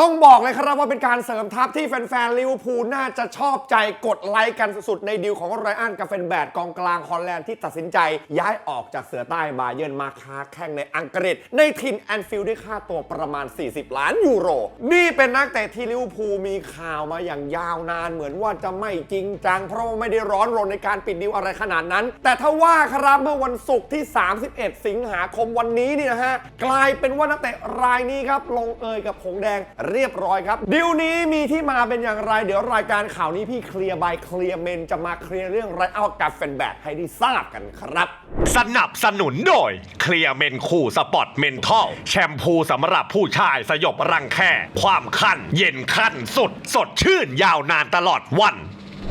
ต้องบอกเลยครับว่าเป็นการเสริมทัพที่แฟนๆลิเวอร์พูลน่าจะชอบใจกดไลค์กันสุดๆ ในดีลของไรอันกาเฟนแบดกองกลางฮอลแลนด์ที่ตัดสินใจ ย้ายออกจากเสือใต้บาเยิร์นมาค้าแข่งในอังกฤษ ในถิ่นแอนฟิลด์ด้วยค่าตัวประมาณ 40 ล้านยูโร นี่เป็นนักเตะที่ลิเวอร์พูลมีข่าวมาอย่างยาวนานเหมือนว่าจะไม่จริงจังเพราะว่าไม่ได้ร้อนรนในการปิดดีลอะไรขนาดนั้น แต่ถ้าว่าครับเมื่อวันศุกร์ที่ 31 สิงหาคมวันนี้นี่นะฮะกลายเป็นว่านักเตะรายนี้ครับลงเอยกับผงแดงเรียบร้อยครับดิวนี้มีที่มาเป็นอย่างไร เดี๋ยวรายการข่าวนี้พี่เคลียร์บายเคลียร์เมนจะมาเคลียร์เรื่องไรเอากับแฟนแบดให้ได้ทราบกันครับ สนับสนุนโดยเคลียร์เมนคู่สปอตเมนทัลแชมพูสำหรับผู้ชายสยบรังแคความคันเย็นขั้นสุด สดชื่นยาวนานตลอดวัน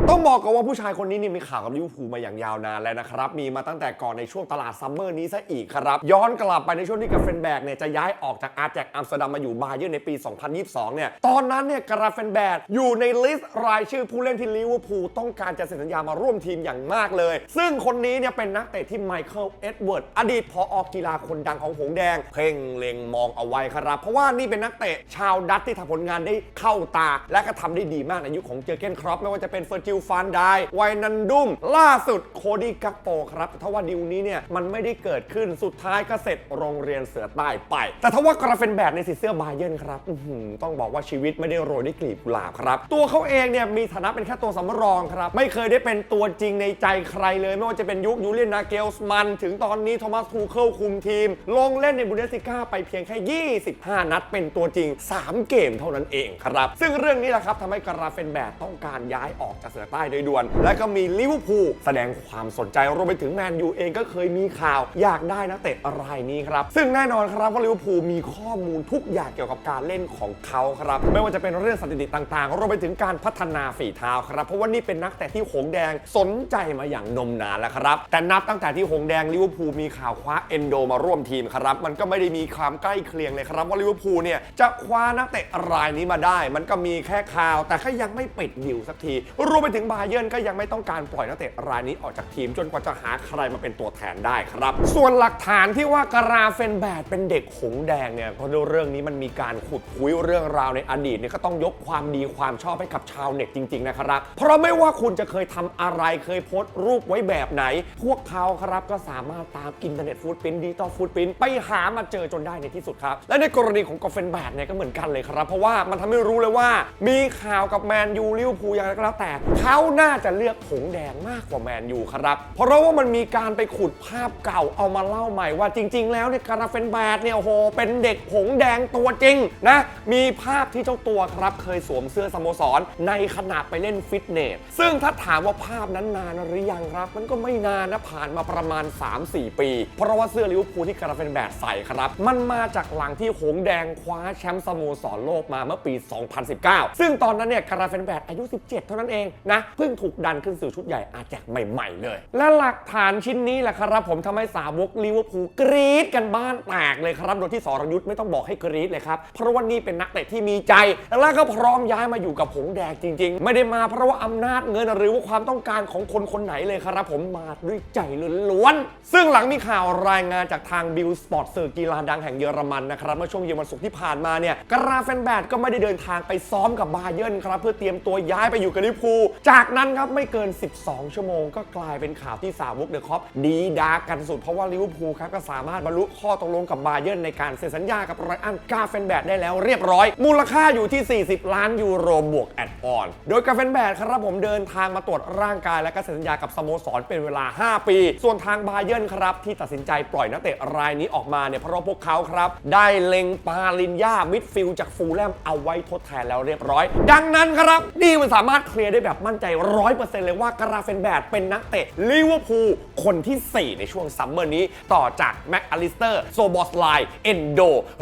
ต้องบอกกันว่าผู้ชายคนนี้นี่มีข่าวกับลิเวอร์พูลมาอย่างยาวนานแล้วนะครับ มีมาตั้งแต่ก่อนในช่วงตลาดซัมเมอร์นี้ซะอีกครับ ย้อนกลับไปในช่วงที่กราเฟนแบกเนี่ยจะย้ายออกจากอาร์แจกอัมสเตอร์ดัมมาอยู่บาเยิร์ในปี 2022 เนี่ย ตอนนั้นเนี่ยกราเฟนแบกอยู่ในลิสต์รายชื่อผู้เล่นที่ลิเวอร์พูลต้องการจะเซ็นสัญญามาร่วมทีมอย่างมากเลย ซึ่งคนนี้เนี่ยเป็นนักเตะที่ไมเคิลเอ็ดเวิร์ดอดีตพออกีฬาคนดังของหงแดง เพ่งเล็งมองเอาไว้ครับ เพราะว่านี่เป็นนักเตะชาวดัตช์ที่ทำผลงานได้เข้าตา และก็ทำได้ดีมากในยุคของเจอเกนครอปไม่ว่าจะเป็นเฟอร์จิลฟานไดไวนันดุม ล่าสุดโคดี้กักโปครับ แต่ถ้าว่าดิวนี้เนี่ยมันไม่ได้เกิดขึ้นสุดท้ายก็เสร็จโรงเรียนเสือใต้ไป แต่ถ้าว่ากราเฟนแบดในสีเสื้อบาเยิร์นครับต้องบอกว่าชีวิตไม่ได้โรยด้วยกลีบกุหลาบครับ ตัวเขาเองเนี่ยมีฐานะเป็นแค่ตัวสำรองครับ ไม่เคยได้เป็นตัวจริงในใจใครเลย ไม่ว่าจะเป็นยุคยูเลียนนาเกลส์มัน ถึงตอนนี้โทมัสทูเคิลคุมทีม ลงเล่นในบุนเดสลิก้าไปเพียงแค่ 25 นัด เป็นตัวจริง 3 เกมเท่านั้นเองครับ ซึ่งเรื่องนี้แหละครับทำให้กราเฟนแบดต้องการย้ายออกจากเสือใต้โดยด่วน และก็มีลิเวอร์พูลแสดงความสนใจรวมไปถึงแมนยูเองก็เคยมีข่าวอยากได้นักเตะรายนี้ครับ ซึ่งแน่นอนครับว่าลิเวอร์พูลมีข้อมูลทุกอย่างเกี่ยวกับการเล่นของเขาครับ ไม่ว่าจะเป็นเรื่องสถิติต่างๆรวมไปถึงการพัฒนาฝีเท้าครับ เพราะว่านี่เป็นนักเตะที่หงแดงสนใจมาอย่างนมนานแล้วครับ แต่นับตั้งแต่ที่หงแดงลิเวอร์พูลมีข่าวคว้าเอนโดมาร่วมทีมครับ มันก็ไม่ได้มีความใกล้เคียงเลยครับว่าลิเวอร์พูลเนี่ยจะคว้านักเตะรายนี้มาได้ มันก็มีแค่ข่าว แต่ก็ยังไม่ปิดดิวสักทีรวมไปถึงบาเยิร์นก็ยังไม่ต้องการปล่อยนักเตะรายนี้ออกจากทีมจนกว่าจะหาใครมาเป็นตัวแทนได้ครับ ส่วนหลักฐานที่ว่ากราเฟนแบดเป็นเด็กหงแดงเนี่ยเพราะเรื่องนี้มันมีการขุดคุยเรื่องราวในอดีตเนี่ยก็ต้องยกความดีความชอบให้กับชาวเน็ตจริง ๆ นะครับ เพราะไม่ว่าคุณจะเคยทำอะไรเคยโพสต์รูปไว้แบบไหน พวกเขาครับก็สามารถตามอินเทอร์เน็ตฟูดพิ้นดิจิตอลฟูดพิ้นไปหามาเจอจนได้ในที่สุดครับ และในกรณีของกราเฟนแบดเนี่ยก็เหมือนกันเลยครับ เพราะว่ามันทำให้รู้เลยว่า มีข่าวกับแมนยูลิเวอร์พูลอย่างไรก็แล้วแต่เขาน่าจะเลือกหงแดงมากกว่าแมนยูครับ เพราะว่ามันมีการไปขุดภาพเก่าเอามาเล่าใหม่ว่าจริง ๆ แล้วเนี่ยกราเฟนแบดเนี่ยโอ้โหเป็นเด็กหงแดงตัวจริงนะมีภาพที่เจ้าตัวครับ เคยสวมเสื้อสโมสร ในขณะไปเล่นฟิตเนส ซึ่งถ้าถามว่าภาพนั้นนานหรือยังครับ มันก็ไม่นานนะผ่านมาประมาณ 3-4 ปี เพราะว่าเสื้อลิเวอร์พูลที่กราเฟนแบดใส่ครับ มันมาจากหลังที่หงแดงคว้าแชมป์สโมสรโลกมาเมื่อปี 2019 ซึ่งตอนนั้นเนี่ยกราเฟนแบดอายุ 17 เท่านั้นเองนะเพิ่งถูกดันขึ้นสู่ชุดใหญ่อาแจกใหม่ ๆ เลย และหลักฐานชิ้นนี้แหละครับ ผมทำให้สาวกลิเวอร์พูลกรี๊ดกันบ้านแตกเลยครับ โดยที่สรยุทธ์ไม่ต้องบอกให้กรี๊ดเลยครับ เพราะว่านี่เป็นนักเตะที่มีใจ และก็พร้อมย้ายมาอยู่กับหงแดงจริง ๆ ไม่ได้มาเพราะว่าอำนาจเงินหรือว่าความต้องการของคนคนไหนเลยครับ ผมมาด้วยใจล้วนๆซึ่งหลังมีข่าวรายงานจากทางบิลสปอร์ตสื่อกีฬาดังแห่งเยอรมันนะครับเมื่อช่วงเย็นวันศุกร์ที่ผ่านมาเนี่ยกราเฟนแบดก็ไม่ได้เดินทางไปซ้อมกับบาเยิร์นครับเพื่อเตรียมตัวย้ายไปอยู่กับลิเวอร์พูลจากนั้นครับไม่เกิน 12 ชั่วโมง ก็กลายเป็นข่าวที่สาวกเดอะคอปดีดากันสุดเพราะว่าลิเวอร์พูลครับก็สามารถบรรลุข้อตกลงกับบาเยิร์นในการเซ็นสัญญากับไรอันกาเฟนแบดได้แล้วเรียบร้อย มูลค่าอยู่ที่ 40 ล้านยูโรบวกแอดออน โดยกาเฟนแบดครับผมเดินทางมาตรวจร่างกายและก็เซ็นสัญญากับสโมสรเป็นเวลา 5 ปี ส่วนทางบาเยิร์นครับที่ตัดสินใจปล่อยนักเตะรายนี้ออกมาเนี่ยเพราะพวกเขาครับได้เล็งปาลินยามิดฟิลจากฟูลแลมเอาไว้ทดแทนแล้วเรียบร้อย ดังนั้นครับนี่มันสามารถเคลียร์ได้แบบมั่นใจ 100%เลยว่ากราเฟนแบดเป็นนักเตะลิเวอร์พูลคนที่ 4 ในช่วงซัมเมอร์นี้ ต่อจากแม็กอลิสเตอร์โซบอสไลเอนโด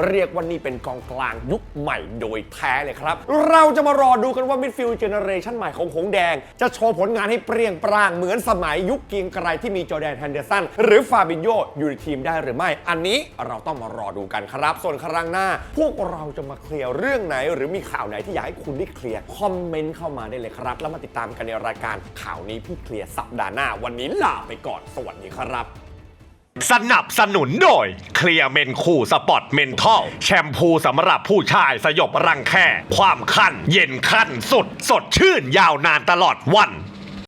เรียกว่านี่เป็นกองกลางยุคใหม่โดยแท้เลยครับ เราจะมารอดูกันว่ามิดฟิลด์เจเนอเรชันใหม่ของหงแดง จะโชว์ผลงานให้เปรี้ยงปร้างเหมือนสมัยยุคเกียงไกรที่มีจอแดนแฮนเดอร์สันหรือฟาบินโยอยู่ในทีมได้หรือไม่ อันนี้เราต้องมารอดูกันครับ ส่วนครั้งหน้า พวกเราจะมาเคลียร์เรื่องไหน หรือมีข่าวไหนที่อยากให้คุณได้เคลียร์คอมเมนต์เข้ามาได้เลยครับแล้วมาติดตามกันในรายการข่าวนี้พี่เคลียร์สัปดาห์หน้า วันนี้ลาไปก่อนสวัสดีครับ สนับสนุนโดยเคลียร์เมนคูสปอร์ตเมนทัลแชมพูสำหรับผู้ชายสยบรังแคความคันเย็นขั้นสุด สดชื่นยาวนานตลอดวัน